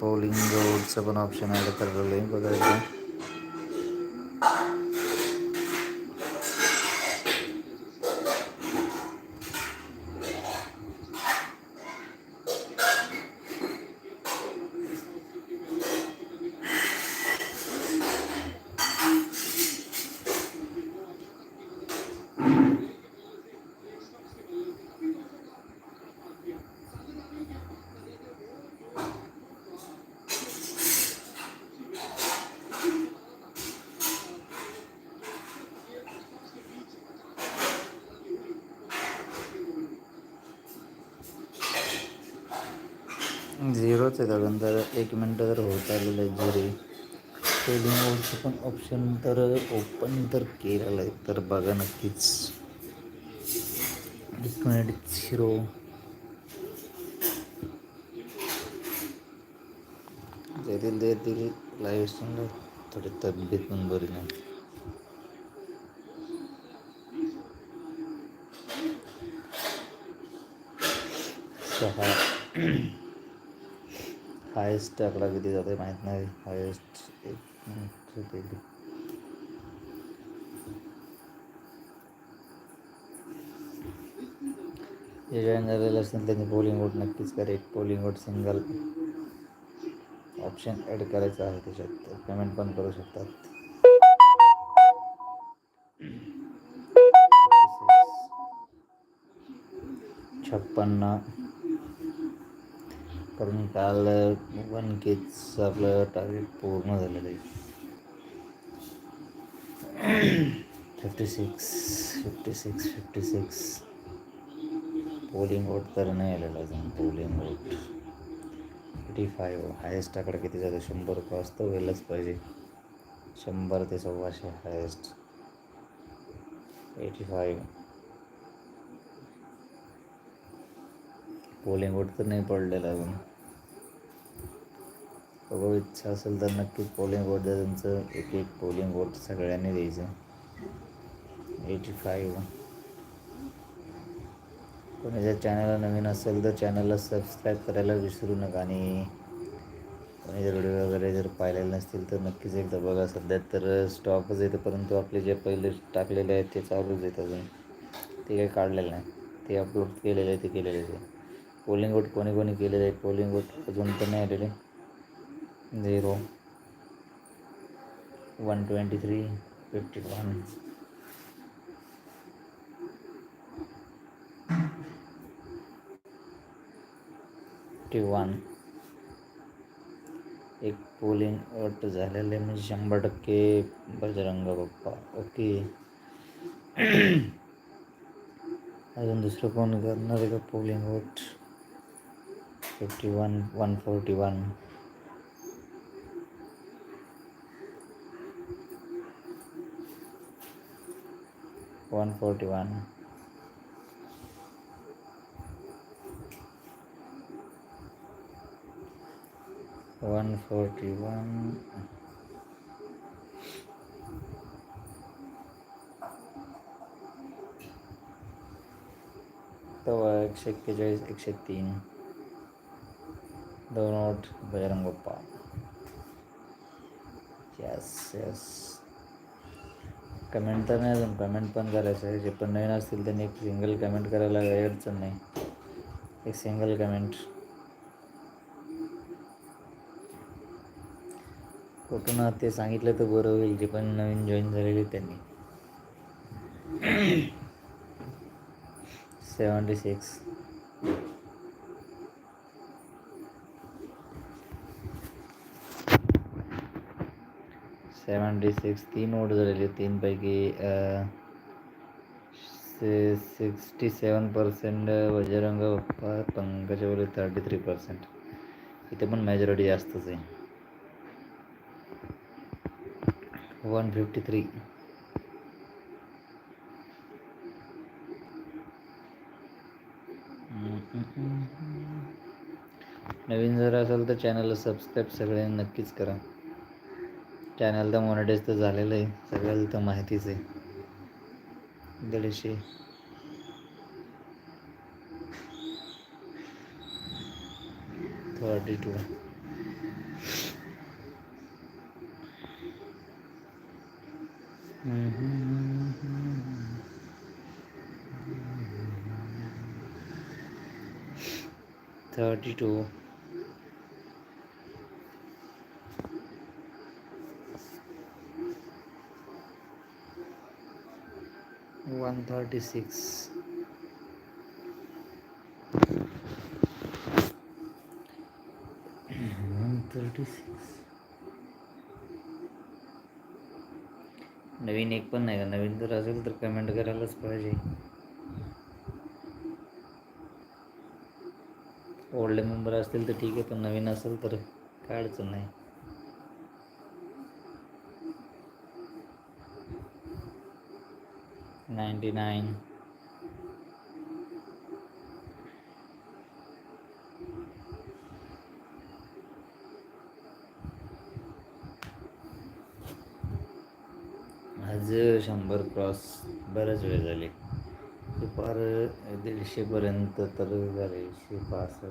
Polling रोडचं पण option add करायला आहे बघायचं झिरोच आहे अजून तर एक मिनटं तर होत आलेलं आहे झिरो पोलिंग रोडचं पण ऑप्शन तर ओपन तर केलेलं आहे तर बघा नक्कीच. एक मिनिट झिरो देतील देतील. लाईव्ह स्ट्रीमला थोडी तब्येत पण बरी नाही. सहा. हायेस्ट आकडा किती जाते माहीत नाही. हायेस्ट एक मिनिट जे जॉईन झालेलं असेल त्यांनी पोलिंग वोट नक्कीच correct polling vote single option add करायचं आहे त्याच्यात. पेमेंट पण करू शकतात. छप्पन्न. कारण काल वन केचं आपलं टार्गेट पूर्ण झालेलं आहे fifty six fifty six fifty six polling vote तर नाही आलेलं अजून polling vote eighty five highest आकडा किती जातो शंभर क्रॉस तर व्हायलाच पाहिजे. शंभर ते सव्वाशे highest eighty five polling vote तर नाही पडलेलं अजून. बघू इच्छा असेल तर नक्कीच पोलिंग वोट द्या तुमचं एक एक पोलिंग वोट सगळ्यांनी द्यायचं. एटी फाईव्ह कोणी जर चॅनलला नवीन असेल तर चॅनलला सबस्क्राईब करायला विसरू नका आणि कोणी जर व्हिडिओ वगैरे जर पाहिलेले नसतील तर नक्कीच एकदा बघा. सध्या तर स्टॉकच येतं परंतु आपले जे पहिले टाकलेले आहेत ते चालूच येत अजून. ते काही काढलेलं नाही. ते अपलोड केलेलं आहे ते केलेलं आहे पोलिंग वोट कोणी कोणी केलेले आहे पोलिंग वोट अजून तर नाही आलेले. Zero one twenty three fifty one fifty one एक पोलिंग वोट झालेले म्हणजे शंभर टक्के बजरंग बाप्पा. ओके. अजून दुसरं कोण करणार आहे का polling vote fifty one one forty one one forty one one forty one तेव्हा एकशे एक्केचाळीस एकशे तीन दोन Bajrang Bappa yes yes comment तर नाही अजून कमेंट पण करायचं आहे. जे पण नवीन असतील त्यांनी एक सिंगल कमेंट करायला काही अडचण नाही. एक सिंगल कमेंट कुठून ते सांगितलं तर बरं होईल. जे पण नवीन जॉईन झालेले त्यांनी. सेवन्टी सिक्स सेवन्टी सिक्स तीन वोट झालेले तीनपैकी sixty seven percent Bajrang Bappa पंकजावली thirty three percent इथे पण मेजॉरिटी जास्तच आहे. वन फिफ्टी थ्री नवीन जर असेल तर चॅनलला सबस्क्राईब सगळ्यांनी नक्कीच करा. चॅनल तर मॉनिटाईज तर झालेलं आहे. सगळ्याला तर माहितीच आहे. दीडशे. Thirty two thirty two six one thirty six नवीन एक पण नाही का? नवीन जर असेल तर कमेंट करायलाच पाहिजे. ओल्ड मेंबर असतील तर ठीक आहे पण नवीन असेल तर काय अडचण नाही. Ninety nine. आज शंभर क्रॉस बऱ्याच वेळ झाले. दुपार दीडशेपर्यंत तर झाले एकशे पासष्ट.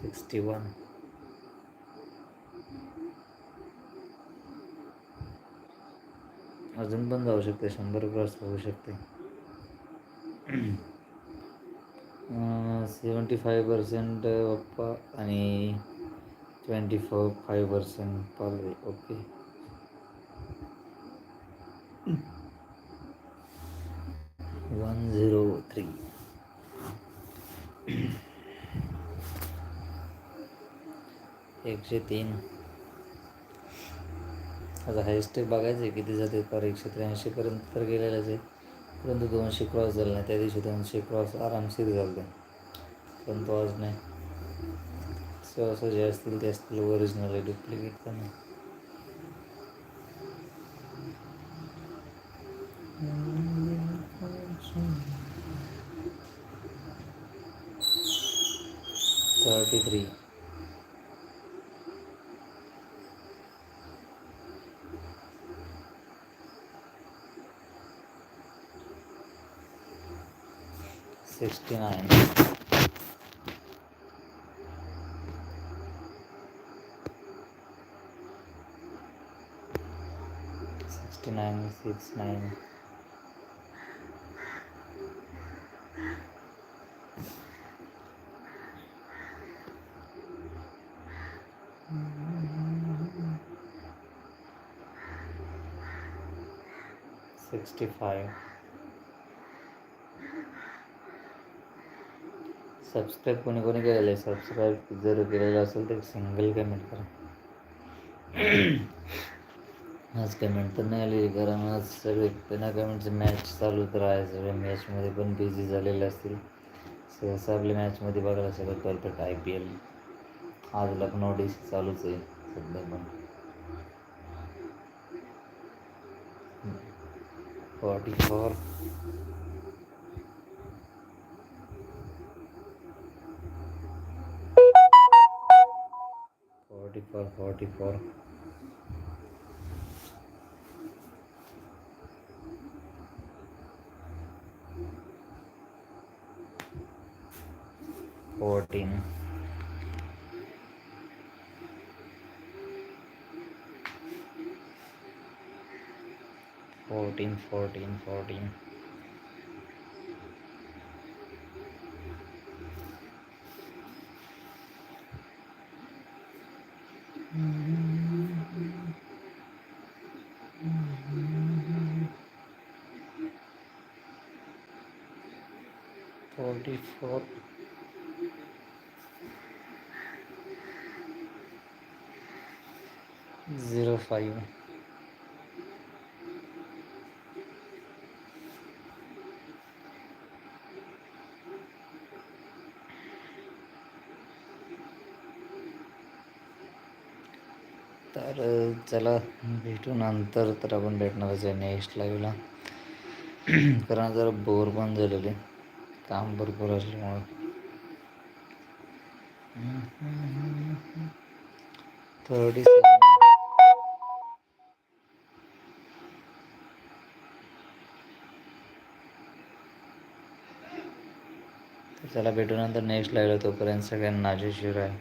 Sixty one. अजून पण जाऊ शकते शंभर क्रॉस होऊ शकते. सेवन्टी फाय पर्सेंट पप्पा आणि twenty four five percent Palve okay one zero three एकशे तीन. आता हायस्ट बघायचं आहे किती जाते? पर एकशे त्र्याऐंशीपर्यंत तर गेलेलंच आहे. परंतु दोनशे क्रॉस झालं नाही. त्या दिवशी दोनशे क्रॉस आरामशीर झालं परंतु आज नाही. सहसा जे असतील ते असतील ओरिजिनल आहे डुप्लिकेट तर नाही thirty three sixty nine sixty nine six nine sixty five subscribe कोणी कोणी केलेलं आहे सबस्क्राईब जर केलेलं असेल तर सिंगल कमेंट करा. आज कमेंट तर नाही आली कारण आज सगळे बिना कमेंटचे मॅच चालू तर आहे सगळे मॅचमध्ये पण बिझी झालेले असतील. सहसा आपल्या मॅचमध्ये बघायला सगळं परफेक्ट आय पी एल आज लखनौ डी चालूच आहे सध्या पण. Forty four 44 44 14 14 14 14 forty four. Zero five. तर चला भेटू नंतर तर आपण भेटणारच आहे नेक्स्ट लाईव्हला कारण जरा बोर पण झालेले. काम भरपूर असल्यामुळं. थर्टी त्याला चला भेटू नंतर नेक्स्ट लाईव्हला तोपर्यंत सगळ्यांना नाजेशीर आहे